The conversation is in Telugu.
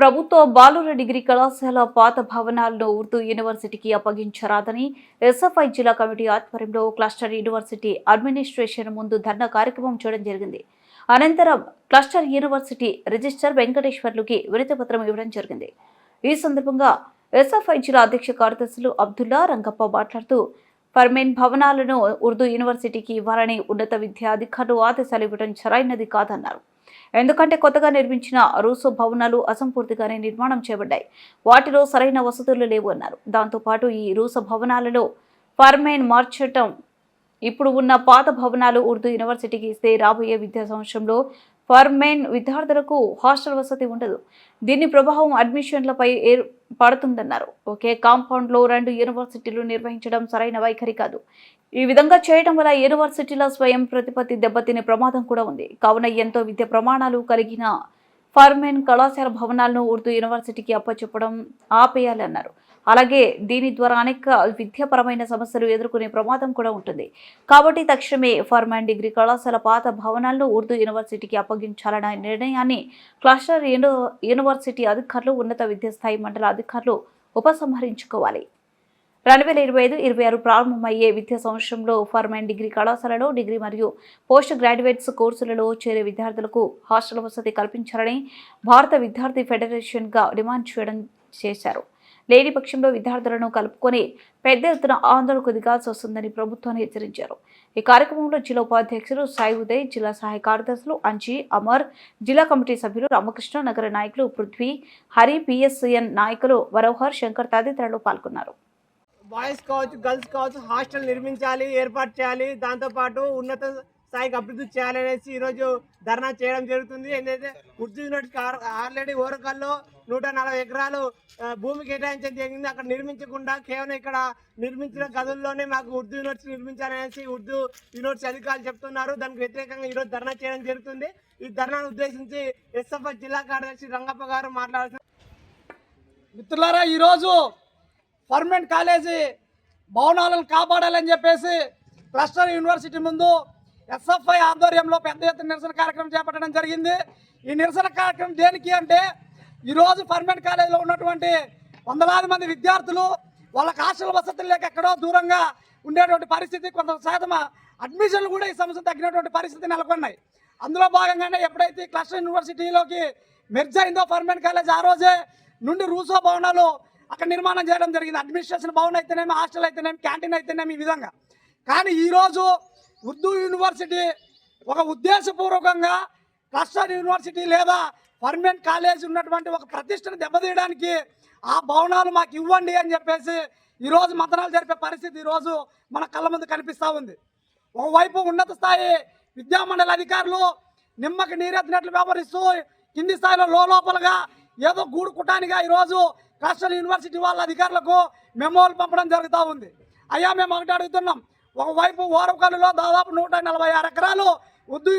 ప్రభుత్వ బాలుర డిగ్రీ కళాశాల పాత భవనాలను ఉర్దూ యూనివర్సిటీకి అప్పగించరాదని ఎస్ఎఫ్ఐ జిల్లా కమిటీ ఆధ్వర్యంలో క్లస్టర్ యూనివర్సిటీ అడ్మినిస్ట్రేషన్ ముందు ధర్నా కార్యక్రమం చేయడం జరిగింది. అనంతరం క్లస్టర్ యూనివర్సిటీ రిజిస్టర్ వెంకటేశ్వర్లుకి వినతిపత్రం ఇవ్వడం జరిగింది. ఈ సందర్భంగా ఎస్ఎఫ్ఐ జిల్లా అధ్యక్ష కార్యదర్శులు అబ్దుల్లా రంగప్ప మాట్లాడుతూ ఫర్మేన్ భవనాలను ఉర్దూ యూనివర్సిటీకి ఇవ్వాలని ఉన్నత విద్యా అధికారులు ఆదేశాలు ఇవ్వడం సరైనది కాదన్నారు. ఎందుకంటే కొత్తగా నిర్మించిన రూసో భవనాలు అసంపూర్తిగానే నిర్మాణం చేయబడ్డాయి. వాటిలో సరైన వసతులు లేవు అన్నారు. దాంతోపాటు ఈ రూసు భవనాలలో ఫర్మేన్ మార్చటం ఇప్పుడు ఉన్న పాత భవనాలు ఉర్దూ యూనివర్సిటీకి ఇస్తే రాబోయే విద్యా సంవత్సరంలో ఫర్మేన్ విద్యార్థులకు హాస్టల్ వసతి ఉండదు. దీని ప్రభావం అడ్మిషన్లపై ఏర్ పడుతుందన్నారు. ఒకే కాంపౌండ్లో రెండు యూనివర్సిటీలు నిర్వహించడం సరైన వైఖరి కాదు. ఈ విధంగా చేయడం వల్ల యూనివర్సిటీల స్వయం ప్రతిపత్తి దెబ్బతినే ప్రమాదం కూడా ఉంది. కావున ఎంతో విద్య ప్రమాణాలు కలిగిన ఫర్మెన్ కళాశాల భవనాలను ఉర్దూ యూనివర్సిటీకి అప్పచెప్పడం ఆపేయాలన్నారు. అలాగే దీని ద్వారా అనేక విద్యాపరమైన సమస్యలు ఎదుర్కొనే ప్రమాదం కూడా ఉంటుంది. కాబట్టి తక్షణమే ఫర్మాన్ డిగ్రీ కళాశాల పాత భవనాలను ఉర్దూ యూనివర్సిటీకి అప్పగించాలన్న నిర్ణయాన్ని క్లస్టర్ యూని యూనివర్సిటీ అధికారులు ఉన్నత విద్యాస్థాయి మండల అధికారులు ఉపసంహరించుకోవాలి. రెండు వేల ఇరవై ఐదు ఇరవై ఆరు ప్రారంభమయ్యే విద్యా సంవత్సరంలో ఫర్మైన్ డిగ్రీ కళాశాలలో డిగ్రీ మరియు పోస్ట్ గ్రాడ్యుయేట్స్ కోర్సులలో చేరే విద్యార్థులకు హాస్టల్ వసతి కల్పించాలని భారత విద్యార్థి ఫెడరేషన్గా డిమాండ్ చేయడం చేశారు. లేని పక్షంలో విద్యార్థులను కలుపుకొని పెద్ద ఎత్తున ఆందోళనకు దిగాల్సి వస్తుందని ప్రభుత్వాన్ని హెచ్చరించారు. ఈ కార్యక్రమంలో జిల్లా ఉపాధ్యక్షులు సాయి ఉదయ్ జిల్లా సహాయ కార్యదర్శులు అంజీ అమర్ జిల్లా కమిటీ సభ్యులు రామకృష్ణ నగర నాయకులు పృథ్వీ హరి పిఎస్సిఎన్ నాయకులు వరోహర్ శంకర్ తదితరులు పాల్గొన్నారు. బాయ్స్ కావచ్చు గర్ల్స్ కావచ్చు హాస్టల్ నిర్మించాలి ఏర్పాటు చేయాలి దాంతోపాటు ఉన్నత స్థాయికి అభివృద్ధి చేయాలనేసి ఈరోజు ధర్నా చేయడం జరుగుతుంది. ఏంటంటే ఉర్దూ యూనివర్సిటీ ఆల్రెడీ ఓరకల్లో నూట నలభై ఎకరాలు భూమి కేటాయించడం జరిగింది. అక్కడ నిర్మించకుండా కేవలం ఇక్కడ నిర్మించిన గదుల్లోనే మాకు ఉర్దూ యూనివర్సిటీ నిర్మించాలనేసి ఉర్దూ యూనివర్సిటీ అధికారులు చెప్తున్నారు. దానికి వ్యతిరేకంగా ఈరోజు ధర్నా చేయడం జరుగుతుంది. ఈ ధర్నాను ఉద్దేశించి ఎస్ఎఫ్ఐ జిల్లా కార్యదర్శి రంగప్ప గారు మాట్లాడుతున్నారు. మిత్రులారా ఈరోజు పర్మనెంట్ కాలేజీ భవనాలను కాపాడాలని చెప్పేసి క్లస్టర్ యూనివర్సిటీ ముందు ఎస్ఎఫ్ఐ ఆధ్వర్యంలో పెద్ద ఎత్తున నిరసన కార్యక్రమం చేపట్టడం జరిగింది. ఈ నిరసన కార్యక్రమం దేనికి అంటే ఈరోజు పర్మనెంట్ కాలేజీలో ఉన్నటువంటి వందలాది మంది విద్యార్థులు వాళ్ళకి హాస్టల్ వసతులు లేక ఎక్కడో దూరంగా ఉండేటువంటి పరిస్థితి కొంత శాతం అడ్మిషన్లు కూడా ఈ సంవత్సరం తగ్గినటువంటి పరిస్థితి నెలకొన్నాయి. అందులో భాగంగానే ఎప్పుడైతే క్లస్టర్ యూనివర్సిటీలోకి మెర్జ్ అయిందో పర్మనెంట్ కాలేజ్ ఆ రోజే నుండి రూసో భవనాలు అక్కడ నిర్మాణం చేయడం జరిగింది. అడ్మినిస్ట్రేషన్ భవన్ అయితేనేమి హాస్టల్ అయితేనేమి క్యాంటీన్ అయితేనేమి ఈ విధంగా. కానీ ఈరోజు ఉర్దూ యూనివర్సిటీ ఒక ఉద్దేశపూర్వకంగా క్లస్టర్ యూనివర్సిటీ లేదా పర్మనెంట్ కాలేజ్ ఉన్నటువంటి ఒక ప్రతిష్టను దెబ్బతీయడానికి ఆ భవనాలు మాకు ఇవ్వండి అని చెప్పేసి ఈరోజు మతనాలు జరిపే పరిస్థితి ఈరోజు మన కళ్ళ ముందు కనిపిస్తూ ఉంది. ఒకవైపు ఉన్నత స్థాయి విద్యామండలి అధికారులు నిమ్మకి నీరెత్తినట్లు వ్యవహరిస్తూ కింది స్థాయిలో లోపలగా ఏదో గూడు కుటానిగా ఈరోజు క్లస్టర్ యూనివర్సిటీ వాళ్ళ అధికారులకు మెమోలు పంపడం జరుగుతూ ఉంది. అయ్యా మేము ఒకటి అడుగుతున్నాం. ఒకవైపు ఓరకల్లులో దాదాపు నూట నలభై ఆరు ఎకరాలు ఉద్దు